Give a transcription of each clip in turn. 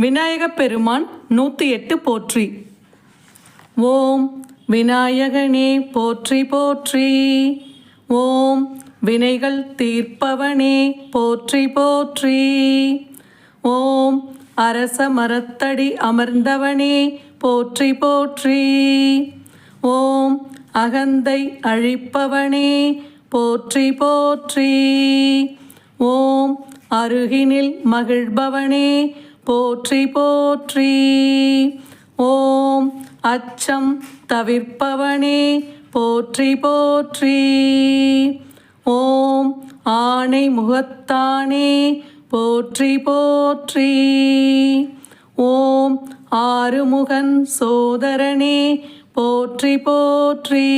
விநாயகப் பெருமான் நூற்றி எட்டு போற்றி. ஓம் விநாயகனே போற்றி போற்றி. ஓம் வினைகள் தீர்ப்பவனே போற்றி போற்றி. ஓம் அரச மரத்தடி அமர்ந்தவனே போற்றி போற்றி. ஓம் அகந்தை அழிப்பவனே போற்றி போற்றி. ஓம் அருகினில் மகிழ்பவனே போற்றி போற்றி. ஓம் அச்சம் தவிர்ப்பவனே போற்றி போற்றி. ஓம் ஆணை முகத்தானே போற்றி போற்றி. ஓம் ஆறுமுகன் சோதரனே போற்றி போற்றி.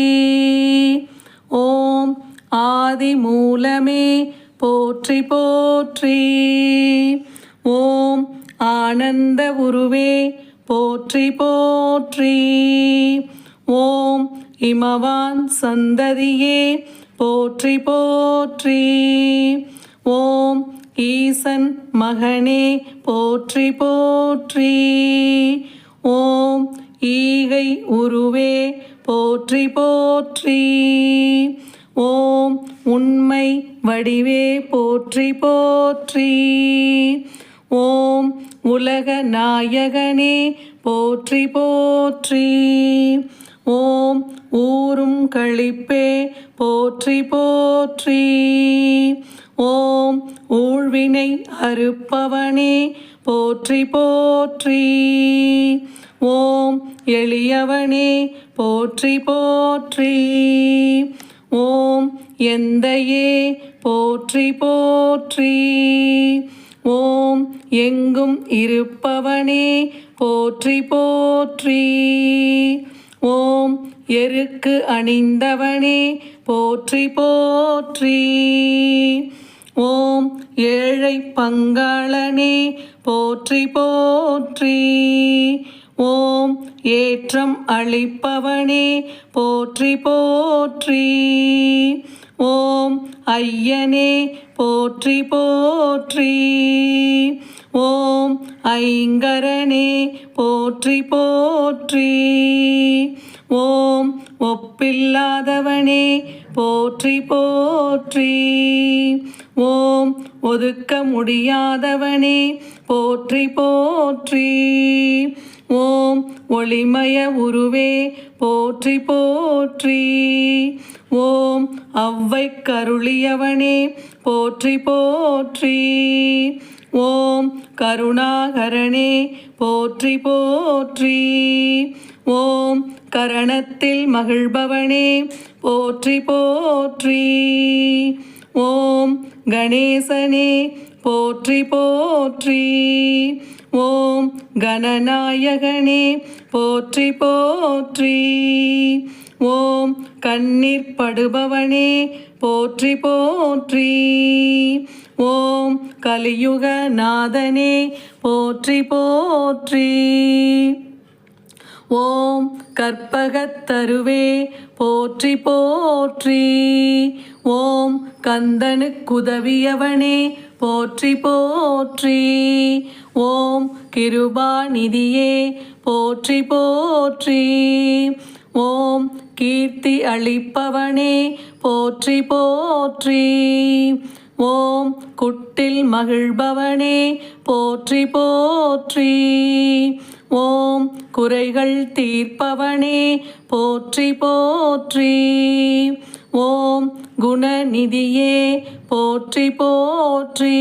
ஓம் ஆதி மூலமே போற்றி போற்றி. ஓம் ஆனந்த உருவே போற்றி போற்றி. ஓம் இமவான் சந்ததியே போற்றி போற்றி. ஓம் ஈசன் மகனே போற்றி போற்றி. ஓம் ஈகை உருவே போற்றி போற்றி. ஓம் உண்மை வடிவே போற்றி போற்றி. ஓம் உலக நாயகனே போற்றி போற்றி. ஓம் ஊரும் கழிப்பே போற்றி போற்றி. ஓம் ஊழ்வினை அறுப்பவனே போற்றி போற்றி. ஓம் எளியவனே போற்றி போற்றி. ஓம் எந்தையே போற்றி போற்றி. ஓம் எங்கும் இருப்பவனே போற்றி போற்றி. ஓம் எருக்கு அணிந்தவனே போற்றி போற்றி. ஓம் ஏழை பங்காளனே போற்றி போற்றி. ஓம் ஏற்றம் அளிப்பவனே போற்றி போற்றி. ஓம் ஐயனே போற்றி போற்றி. ஓம் ஐங்கரனே போற்றி போற்றி. ஓம் ஒப்பில்லாதவனே போற்றி போற்றி. ஓம் ஒதுக்க முடியாதவனே போற்றி போற்றி. ஓம் ஒளிமய உருவே போற்றி போற்றி. ஓம் அவ்வை கருளியவனே போற்றி போற்றி. ஓம் கருணாகரணே போற்றி போற்றி. ஓம் கரணத்தில் மகிழ்பவனே போற்றி போற்றி. ஓம் கணேசனே போற்றி போற்றி. ஓம் கணநாயகனே போற்றி போற்றி. ஓம் கண்ணீர் படுபவனே போற்றி போற்றி. ஓம் கலியுக நாதனே போற்றி போற்றி. ஓம் கற்பகத்தருவே போற்றி போற்றி. ஓம் கந்தனுக்குதவியவனே போற்றி போற்றி. ஓம் கிருபாநிதியே போற்றி போற்றி. ஓம் கீர்த்தி அளிப்பவனே போற்றி போற்றி. ஓம் குட்டில் மகிழ்பவனே போற்றி போற்றி. ஓம் குறைகள் தீர்ப்பவனே போற்றி போற்றி. ஓம் குணநிதியே போற்றி போற்றி.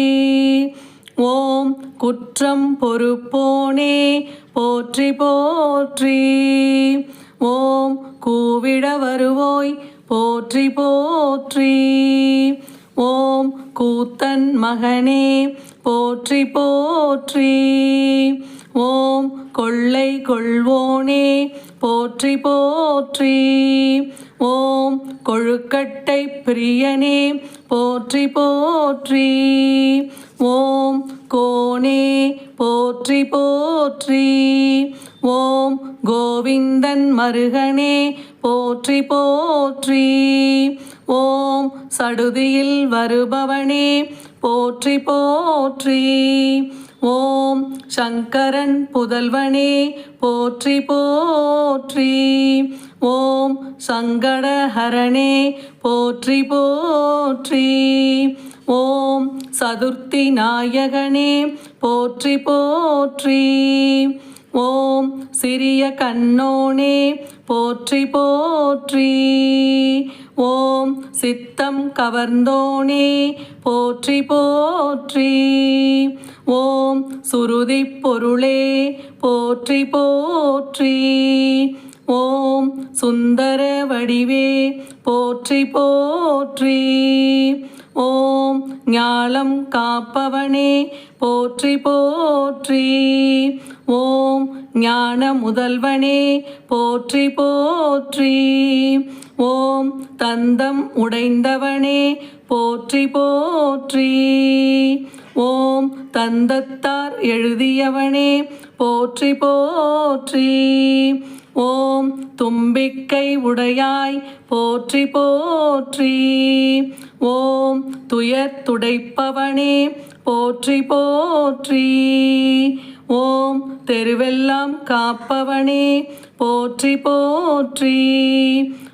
ஓம் குற்றம் பொறுப்போனே போற்றி போற்றி. ஓம் கூவிட வருவோய் போற்றி போற்றி. ஓம் கூத்தன் மகனே போற்றி போற்றி. ஓம் கொள்ளை கொள்வோனே போற்றி போற்றி. ஓம் கொழுக்கட்டை பிரியனே போற்றி போற்றி. ஓம் கோனே போற்றி போற்றி. ஓம் கோவிந்தன் மருகனே போற்றி போற்றி. ஓம் சடுதியில் வருபவனே போற்றி போற்றி. ஓம் சங்கரன் புதல்வனே போற்றி போற்றி. ஓம் சங்கடஹரணே போற்றி போற்றி. ஓம் சதுர்த்தி நாயகனே போற்றி போற்றி. ஓம் சிறிய கண்ணோனே போற்றி போற்றி. ஓம் சித்தம் கவர்ந்தோனே போற்றி போற்றி. ஓம் சுருதி பொருளே போற்றி போற்றி. ஓம் சுந்தர வடிவே போற்றி போற்றி. ஓம் ஞாலம் காப்பவனே போற்றி போற்றி. ஓம் ஞான முதல்வனே போற்றி போற்றி. ஓம் தந்தம் உடைந்தவனே போற்றி போற்றி. ஓம் தந்தத்தார் எழுதியவனே போற்றி போற்றி. ஓம் தும்பிக்கை உடையாய் போற்றி போற்றி. ஓம் துயர் துடைப்பவனே போற்றி போற்றி. ஓம் தெருவெல்லாம் காப்பவனே போற்றி போற்றி.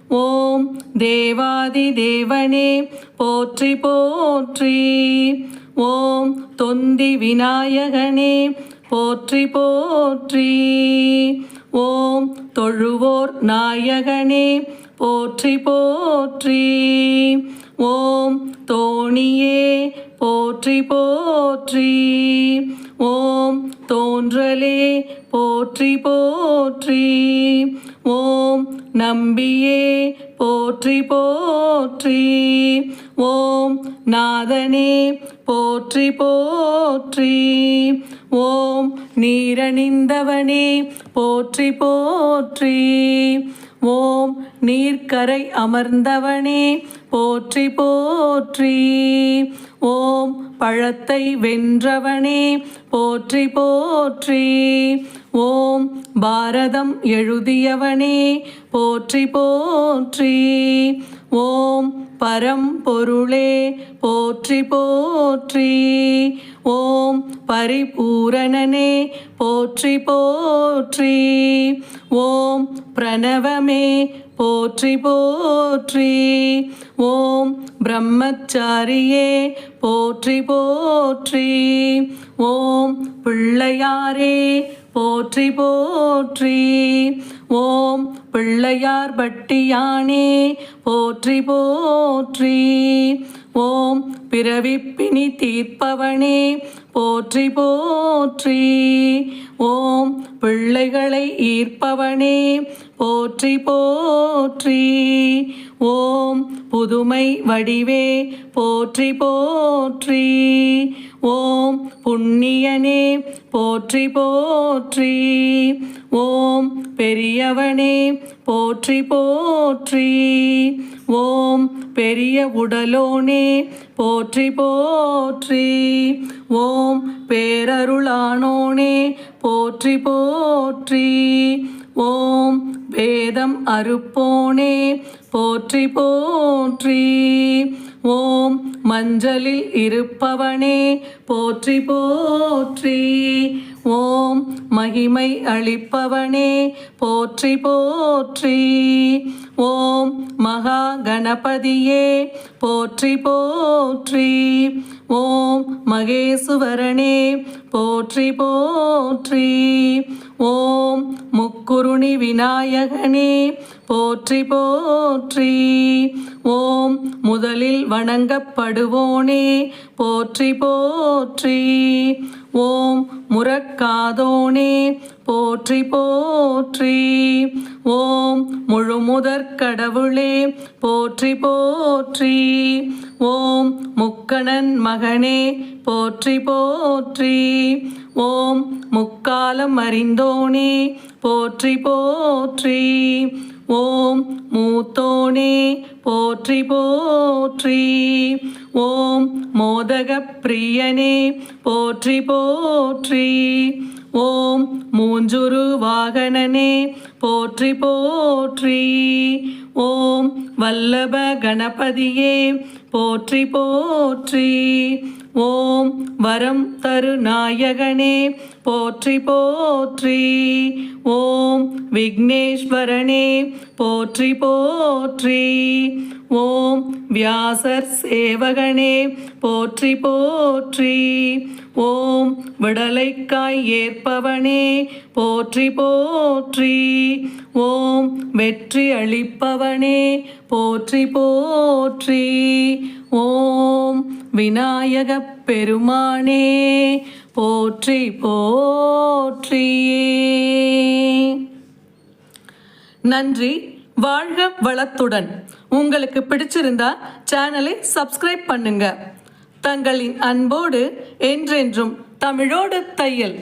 ஓம் தேவாதி தேவனே போற்றி போற்றி. ஓம் தொந்தி விநாயகனே போற்றி போற்றி. ஓம் தொழுவோர் நாயகனே போற்றி போற்றி. ஓம் தோணியே போற்றி போற்றி. ஓம் தோன்றலே போற்றி போற்றி. ஓம் நம்பியே போற்றி போற்றி. ஓம் நாதனே போற்றி போற்றி. ஓம் நீரணிந்தவனே போற்றி போற்றி. ஓம் நீர்க்கரை அமர்ந்தவனே போற்றி போற்றி. ஓம் பழத்தை வென்றவனே போற்றி போற்றி. ஓம் பாரதம் எழுதியவனே போற்றி போற்றி. ஓம் பரம்பொருளே போற்றி போற்றி. ஓம் பரிபூரணனே போற்றி போற்றி. ஓம் பிரணவமே போற்றி போற்றி. ஓம் பிரம்மச்சாரியே போற்றி போற்றி. ஓம் பிள்ளையாரே போற்றி போற்றி. ஓம் பிள்ளையார் பட்டியானே போற்றி போற்றி. ஓம் பிறவிப்பினி தீர்ப்பவனே போற்றி போற்றி. ஓம் பிள்ளைகளை ஈர்ப்பவனே போற்றி போற்றி. ஓம் புதுமை வடிவே போற்றி போற்றி. ஓம் புண்ணியனே போற்றி போற்றி. ஓம் பெரியவனே போற்றி போற்றி. ஓம் பெரிய உடலோனே போற்றி போற்றி. ஓம் பேரருளானோனே போற்றி போற்றி. ஓம் வேதம் அறுப்போனே போற்றி போற்றி. ஓம் மஞ்சளில் இருப்பவனே போற்றி போற்றி. ஓம் மகிமை அளிப்பவனே போற்றி போற்றி. ஓம் மகா கணபதியே போற்றி போற்றி. ஓம் மகேசுவரனே போற்றி போற்றி. ஓம் முக்குருணி விநாயகனே போற்றி போற்றி. ஓம் முதலில் வணங்கப்படுவோனே போற்றி போற்றி. ஓம் முறக்காதோனே போற்றி போற்றி. ஓம் முழுமுதற் கடவுளே போற்றி போற்றி. ஓம் முக்கணன் மகனே போற்றி போற்றி. ஓம் முக்காலம் அறிந்தோனே போற்றி போற்றி. ஓம் மூத்தோனே போற்றி போற்றி. ஓம் மோதக பிரியனே போற்றி போற்றி. ஓம் மூஞ்சுரு வாகனனே போற்றி போற்றி. ஓம் வல்லப கணபதியே போற்றி போற்றி. ஓம் வரம் தரு நாயகனே போற்றி போற்றி. ஓம் விக்னேஸ்வரனே போற்றி போற்றி. ஓம் வியாசர் சேவகனே போற்றி போற்றி. ஓம் விடலைக்காய் ஏற்பவனே போற்றி போற்றி. ஓம் வெற்றி அளிப்பவனே போற்றி போற்றி. ஓம் விநாயகப் பெருமானே போற்றி போற்றியே. நன்றி வாழ்க வளத்துடன். உங்களுக்கு பிடிச்சிருந்தா சேனலை சப்ஸ்கிரைப் பண்ணுங்க. தங்களின் அன்போடு என்றென்றும் தமிழோடு தையல்.